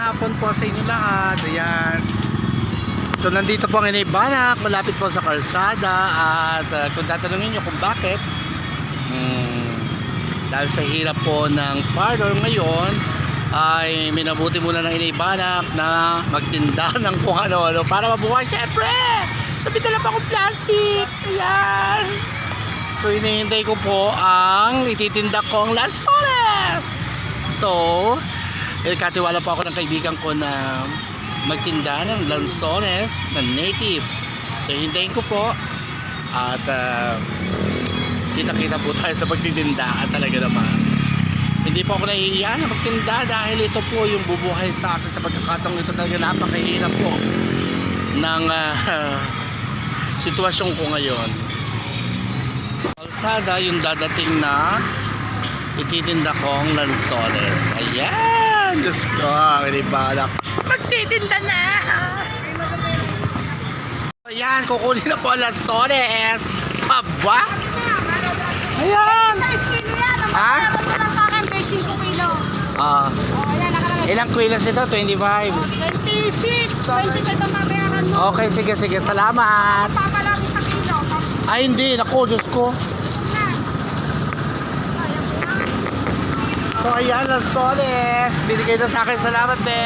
hapon po sa inyo lahat. Ayan. So nandito po ang Inibanak, malapit po sa kalsada at uh, kung tatanungin nyo kung bakit, hmm, dahil sa hirap po ng parlor ngayon, ay minabuti muna ng Inibanak na magtinda ng kung ano-ano para mabuhay syempre. Sabi na pa akong plastic. Ayan. So hinihintay ko po ang ititinda kong lansones. So, eh, katiwala po ako ng kaibigan ko na magtinda ng lansones na native. So hintayin ko po at ah, kita-kita po tayo sa pagtitinda talaga naman. Hindi po ako nahihiya na magtinda dahil ito po yung bubuhay sa akin sa pagkakataong ito talaga napakahirap po ng ah, sitwasyon ko ngayon. Kalsada yung dadating na ititinda kong lansones. Ayan! Diyos ko, kinibalak. Magtitinda na! Ayan, kukunin na po ang lansones. Aba! Ayan! Ha? Ah, ilang kilos ito? 25. 26! 25 ang mabayaran mo. Okay, sige, sige. Salamat. Papalaki sa kilo. Ay, hindi. Naku, Diyos ko. So, ayan, lansones. Binigay na sa akin. Salamat, be.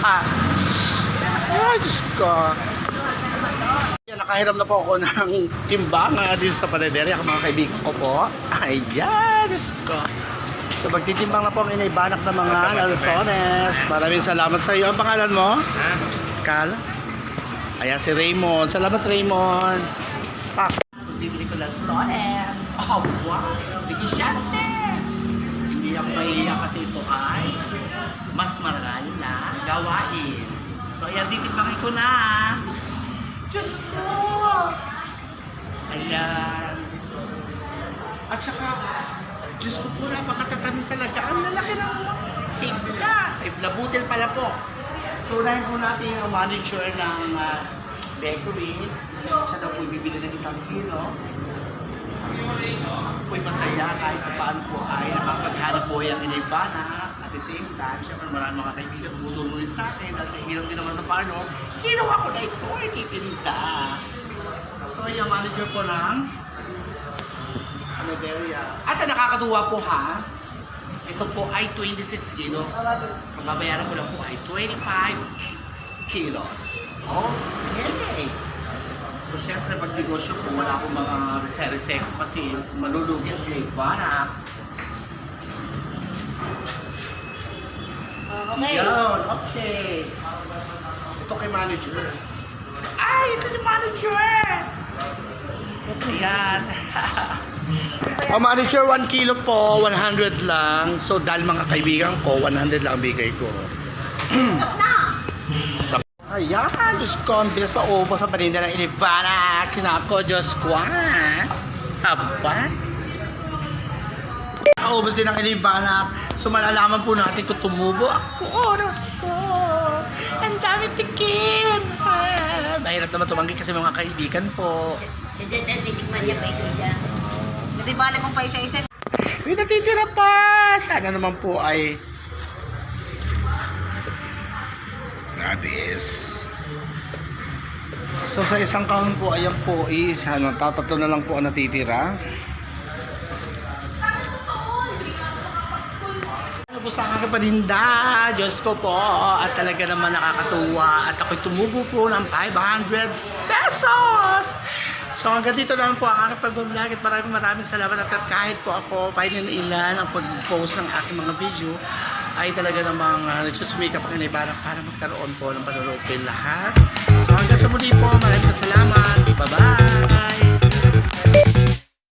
Ha. Ay, Diyos ko. Yan, nakahiram na po ako ng timbanga dito sa panaderia mga kaibigan ko po. Ayan, Diyos ko. So, magtitimbang na po ang inaibanak ng mga lansones. Maraming salamat sa iyo. Ang pangalan mo? Kal? Ayan si Raymond. Salamat, Raymond. Pak. Bibili ko lansones. Wow. Hindi ko syante. Hindi ako mahihiya kasi ito ay mas maral na gawain. So, ayan, titimbangin ko na. Diyos ko! Ayan. At saka, Diyos ko po, napakatatamis talaga. Ang lalaki ng higla. Ay, labutil pala po. So, unahin po natin ang manager ng uh, bakery. Siya daw po bibili ng isang kilo. Ako'y masaya kahit pa paano po ay nakapaghanap po yung inibana. At the same time, syempre marami mga kaibigan tumutulong rin sa atin. Dahil sa hirap din naman sa pano, ginawa ko na ito, ititinda. So, yung manager po ng Anoderia. At ang nakakatuwa po ha, ito po ay 26 kilo. Ang babayaran ko lang po ay 25 kilos. Okay. So, syempre, pag negosyo po, wala akong mga reserve ko kasi malulugi ang iba Okay. Yun, okay. Ito kay manager. Ay, ito si manager! Ayan. Ang manager, 1 kilo po, 100 lang. So, dahil mga kaibigan ko, 100 lang bigay ko. Ayan, Diyos ko, ang bilis pa ubos sa paninda ng inibana. Kinako, Diyos ko, ah. Aba? Ubos din ang inibana. So, malalaman po natin kung tumubo ako. Diyos ko. Ang dami tikim. Ah, mahirap naman tumanggi kasi mga kaibigan po. Si Dede, titikman niya pa isa-isa. Hindi bala mong pa isa-isa. May natitira pa! Sana naman po ay... Is... So sa isang kahon po, ayan po is, ano, tatatlo na lang po ang natitira. Ano po sa aking paninda? Diyos ko po. At talaga naman nakakatuwa. At ako'y tumubo po ng 500 pesos. So hanggang dito lang po ang aking pag-vlog at maraming maraming salamat at kahit po ako painilan ang pag-post ng aking mga video ay talaga namang uh, nagsusumikap ang inaibarak para magkaroon po ng panonood kayo lahat. So hanggang sa muli po, maraming salamat. Bye-bye!